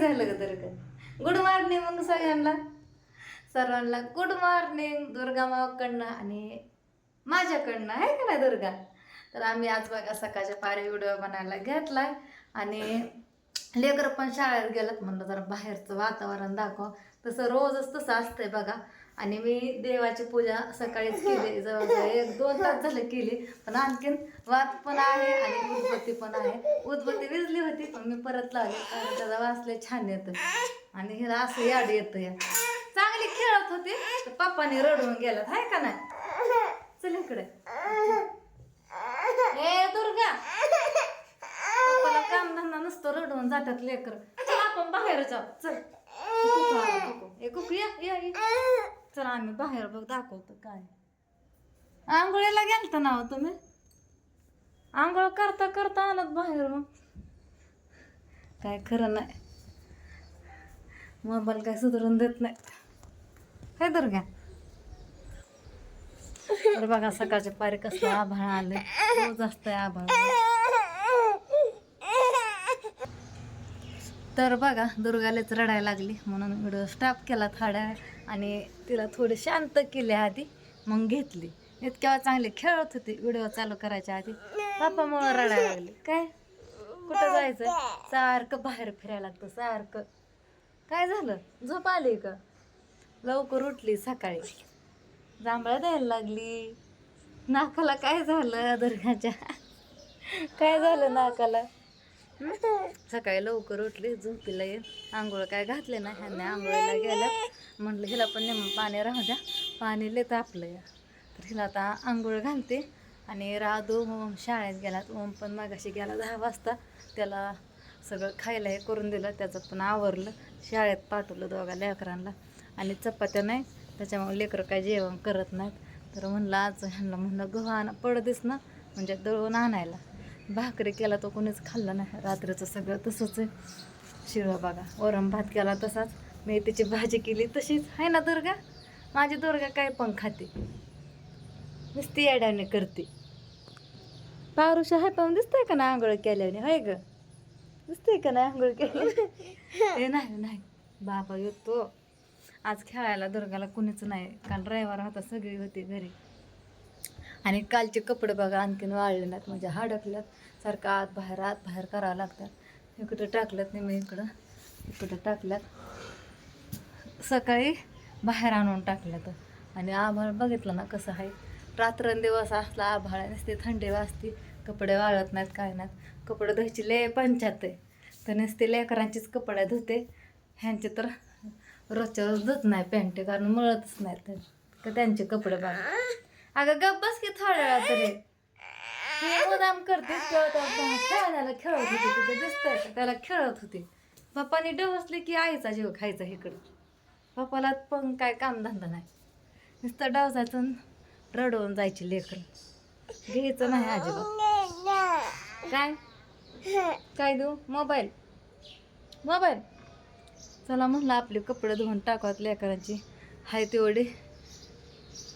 झालं ग तर गुड मॉर्निंग मग सगळ्यांना. सर्वांना गुड मॉर्निंग दुर्गा मावकडनं आणि माझ्याकडनं आहे का नाही दुर्गा? तर आम्ही आज बघा सकाळच्या पारी व्हिडिओ बनायला घेतलाय आणि लेकर पण शाळेत गेलं म्हणलं जरा बाहेरचं वातावरण दाखव. तसं रोजच तसं असतंय बघा. आणि मी देवाची पूजा सकाळीच केली जवळजवळ एक दोन तास झालं केली. पण आणखीन वात पण आहे आणि उदबत्ती पण आहे. उदबत्ती विजली होती पण मी परत लावली. कारण त्याचा वाचले छान येतं. आणि हिला असं याड येतं या चांगली खेळत होती तर पप्पाने रडवून गेलात हाय का नाही? चल इकडे. ए दुर्गा. पप्पाला कामधंदा नसतो रडवून जातात लेकर. चल आपण बाहेर जाऊ. चल. ए कुकू या या. चला आम्ही बाहेर बघ दाखवतो काय. आंघोळीला गेलता ना हो तुम्ही? आंघोळ करता करता आलात बाहेर मग. काय खरं नाही. मोबाईल काय सुधारून देत नाही. काय दुर्गा तर बघा सकाळच्या पारी कसं आभाळ आले. रोज असतंय आभाळ. तर बघा दुर्गालाच रडायला लागली. म्हणून व्हिडिओ स्टॉप केला थाड्या. आणि तिला थोडी शांत केली आधी मग घेतली. इतक्या चांगले खेळत होती व्हिडिओ चालू करायच्या आधी. पापामुळं रडायला लागली. काय? कुठं जायचं? सारखं बाहेर फिरायला लागतं सारखं. काय झालं? झोप आली का? लवकर उठली सकाळी. जांभळा द्यायला लागली. नाकाला काय झालं दुर्गाच्या? काय झालं नाकाला? सकाळी लवकर उठली झोपीला येईल आंघोळ काय घातले ना ह्यांनी आंघोळीला गेल्या. म्हटलं हिला पण नेम पाणी राहू द्या. पाणी लय आपलं या तर हिला आता आंघोळ घालते. आणि राधू ओम शाळेत गेला. ओम पण मागाशी गेला दहा वाजता. त्याला सगळं खायला हे करून दिलं. त्याचं पण आवरलं. शाळेत पाठवलं दोघा लेकरांना. आणि चपात्या नाही. त्याच्यामुळे लेकरं काय जेवण करत नाहीत. तर म्हणलं आज ह्यांना म्हणलं गहू आण पडदेस ना. म्हणजे दळून आणायला. भाकरी केला तो कोणीच खाल्ला नाही. रात्रीचं सगळं तसंच आहे. शिळं बघा वरण भात केला तसाच. मेथीची भाजी केली तशीच. आहे ना दुर्गा? माझी दुर्गा काय पण खाते. नुसती याड्याने करते. पारुषा हाय पण दिसतंय का ना आंघोळ केल्याने होय ग. दिसतंय का ना आंघोळ केली नाही नाही. बाबा येतो. आज खेळायला दुर्गाला कुणीच नाही. काल रविवार होता सगळी होती घरी. आणि कालचे कपडे बघा आणखीन वाळले नाहीत म्हणजे हाडकल्यात. सारखं आत बाहेर आत बाहेर करावं लागतात. इकडं टाकल्यात नाही मी इकडं. इकडं टाकल्यात. सकाळी बाहेर आणून टाकल्यात. आणि आभाळ बघितलं ना कसं आहे. रात्रंदिवस असला आभाळ नसते थंडी वाजते कपडे वाळत नाहीत काय नाहीत. कपडे धुवायची लय पंचायत आहे. तर नुसते लेकरांचीच कपडे धुते. ह्यांचे तर रोजच्या रोज धुत नाही पॅन्ट कारण मळतच नाहीत. तर त्यांचे कपडे बघा. अगं गप बस की थोड्या वेळा तरी हे मुदाम करते खेळत खेळण्याला खेळत होती तिथे दिसतंय का? त्याला खेळत होती. पप्पानी डवसले की आईचा जीव खायचा इकडं. पप्पाला पण काय कामधंदा नाही. नुसतं डवसायचं आणि रडवून जायची लेकरं. घ्यायचं नाही अजिबात. काय? काय देऊ? मोबाईल. मोबाईल. चला म्हणलं आपले कपडे धुवून टाकत लेकरांची. हाय तेवढी.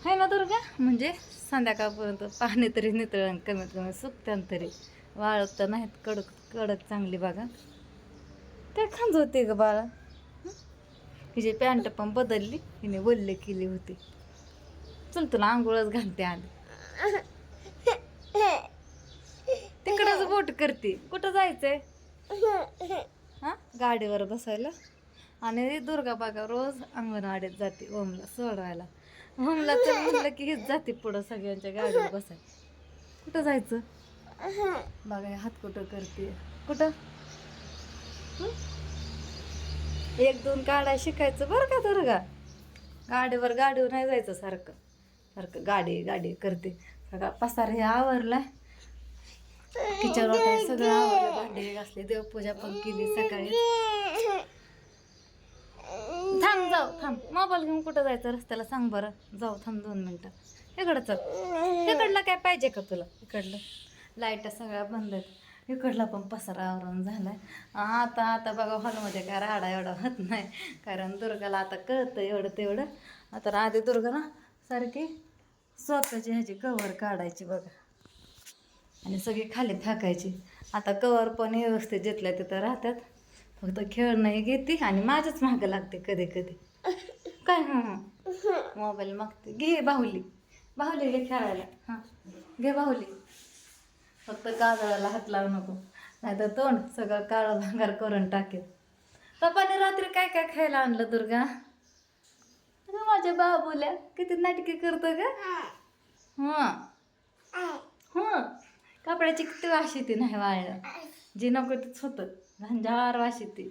हाय ना दुर्गा? म्हणजे संध्याकाळपर्यंत पाणी तरी नितळण कमीत कमी सुकत्यान तरी. वाळत तर नाहीत कडक कडक चांगली बघा. काय खांज होते ग बाळा? हं? हिची पॅन्ट पण बदलली हिने वल्ले केली होती. चल तुला आंघोळच घालते आधी. तिकडंच बोट करते. कुठं जायचंय? हा? गाडीवर बसायला. आणि दुर्गा बागा रोज अंगणवाडीत जाते ओमला सोडवायला ओमला तर म्हणलं की हेच जाते पुढं सगळ्यांच्या गाडीवर बसाय कुठं जायचं? बघा हात कुठं करते? कुठं? एक दोन काढाय शिकायचं बरं का दुर्गा गाडीवर गाडीवर नाही जायचं सारखं. सारखं गाडी गाडी करते. सगळा पसार हे आवरला. किचन वाटाय सगळं आवरलं. भांडे घासले देवपूजा पण केली सकाळी. थांब जाऊ थांब. मोबाईल घेऊन कुठं जायचं? रस्त्याला सांग बरं. जाऊ थांब दोन मिनटं. इकडं चल. इकडलं काय पाहिजे का तुला? इकडलं. लाइट सगळ्या बंद आहेत. इकडला पण पसारा आवरून झालाय. आता आता बघा हॉलमध्ये काय राडा एवढा होत नाही. कारण दुर्गाला आता कळतं एवढं तेवढं. आता आधी दुर्गा ना सारखी स्वतःची ह्याची कवर काढायची बघा. आणि सगळी खाली फेकायची. आता कवर पण व्यवस्थित जिथल्या तिथं राहतात. फक्त खेळ नाही घेते आणि माझ्याच मागं लागते कधी कधी. काय? हां मोबाईल मागते. घे बाहुली. बाहुली घे खेळायला. हां. घे बाहुली. फक्त काजळाला हात लावू नको. नाहीतर तोंड सगळं काळं भांगार करून टाकेल. पप्पाने रात्री काय काय खायला आणलं दुर्गा? माझ्या बाबूल्या किती नाटके करतो का हां. हां. कपड्याची किती वाशी ती नाही वाळलं जे नको तेच होतं. झंझार वास येते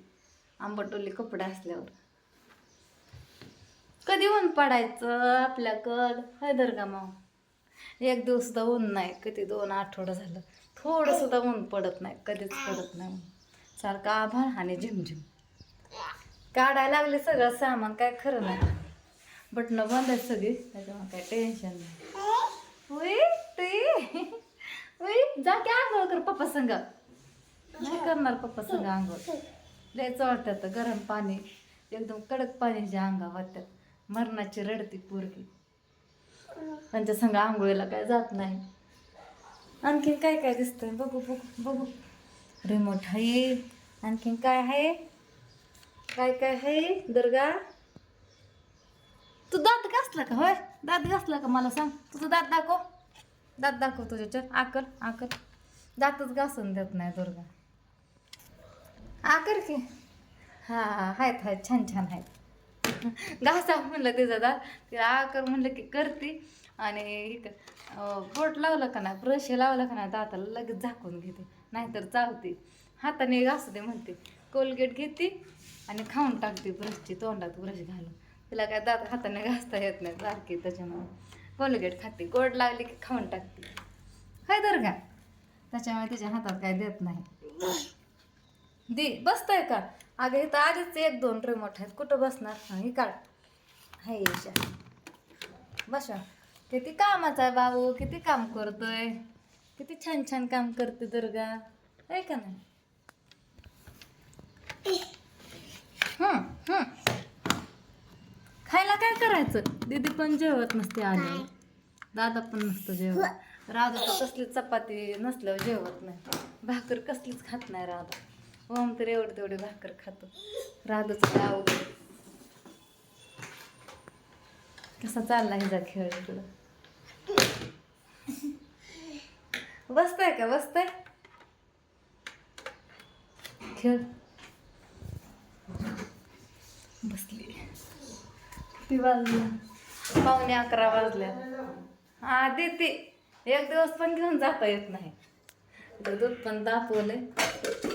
आंबटोले कपडे असल्यावर. कधी ऊन पडायचं आपल्याकडं? हाय दुर्गा मग एक दिवस सुद्धा ऊन नाही. कधी दोन आठवडं झालं. थोडं सुद्धा ऊन पडत नाही. कधीच पडत नाही. सारखं आभाळ आणि झिमझिम. काढायला लागले सगळं सामान. काय खरं नाही. बटणं बंद आहेत सगळी. त्याच्यामुळे काय टेन्शन नाही. होय ते. होय जा की आंघोळ कर पप्पा संग. नाही करणार पप्पा संग आंघोळ. लय चढतात गरम पाणी एकदम कडक पाण्याच्या अंगावर वाटतात मरणाची रडती पोरगी. त्यांच्या संग आंघोळीला काय जात नाही. आणखीन काय काय दिसतंय? बघू बघू बघू. रिमोट आहे आणखीन काय आहे? काय काय आहे? दुर्गा? तू दात घासला का? होय? दात घासला का मला सांग? तुझं दात दाखव. दात दाखव तुझ्याच्यात आकर आकर. दातच घासून देत नाही दुर्गा. आकर की. हां आहेत आहेत छान छान आहेत. घासा म्हणलं तिचा दात. तिला आकर म्हणलं की करते. आणि बोट लावलं का ना ब्रश लावलं का नाही दाताला लगेच झाकून घेते. नाहीतर चावते. हाताने घासू दे म्हणते. कोलगेट घेते आणि खाऊन टाकते ब्रशची तोंडात ब्रश घालून. तिला काय दात हाताने घासता येत नाही सारखी त्याच्यामुळे. कोलगेट खाते गोड लागली की खाऊन टाकते. काय तर का त्याच्यामुळे तिच्या हातात काय देत नाही. दे बसतंय का? अगं इथं आधीच एक दोन रिमोट आहेत. कुठं बसणार? हा ही काढ. हाय याच्या बसा. किती कामाचा आहे बाबू? किती काम करतोय? किती छान छान काम करते दुर्गा. आहे का नाही? खायला काय करायचं? दीदी पण जेवत नसते आली दादा पण नसतं जेवत. राधा तर कसलीच चपाती नसल्यावर जेवत नाही. भाकर कसलीच खात नाही राधा. ओम तर एवढं तेवढे भाकर खातो. राधाचं काय कसा चालला हिचा खेळ इकडं? बसताय का? बसताय? खेळ? बसली. किती वाजल्या पावणे अकरा वाजल्या हा देते. एक दिवस पण घेऊन जाता येत नाही. दूध पण दापवलंय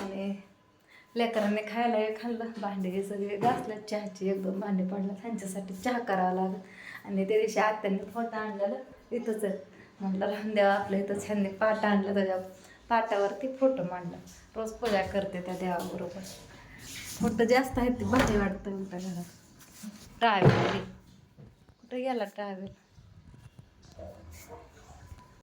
आणि लेकरांनी खायला हे खाल्लं भांडे हे सगळे घासलं चहाची एक भांडे पडलं त्यांच्यासाठी चहा करावा लागत आणि त्या दिवशी आत्यांनी फोटो आणलेलं इथंच म्हटलं राहून द्यावं आपल्या इथंच ह्यांनी पाट आणलं त्याच्या पाटावरती फोटो मांडला. रोज पूजा करते त्या देवाबरोबर. फोटो जास्त आहेत ते भारी वाटतं उलटा घरात. ट्रॅव्हल कुठं गेला ट्रॅव्हल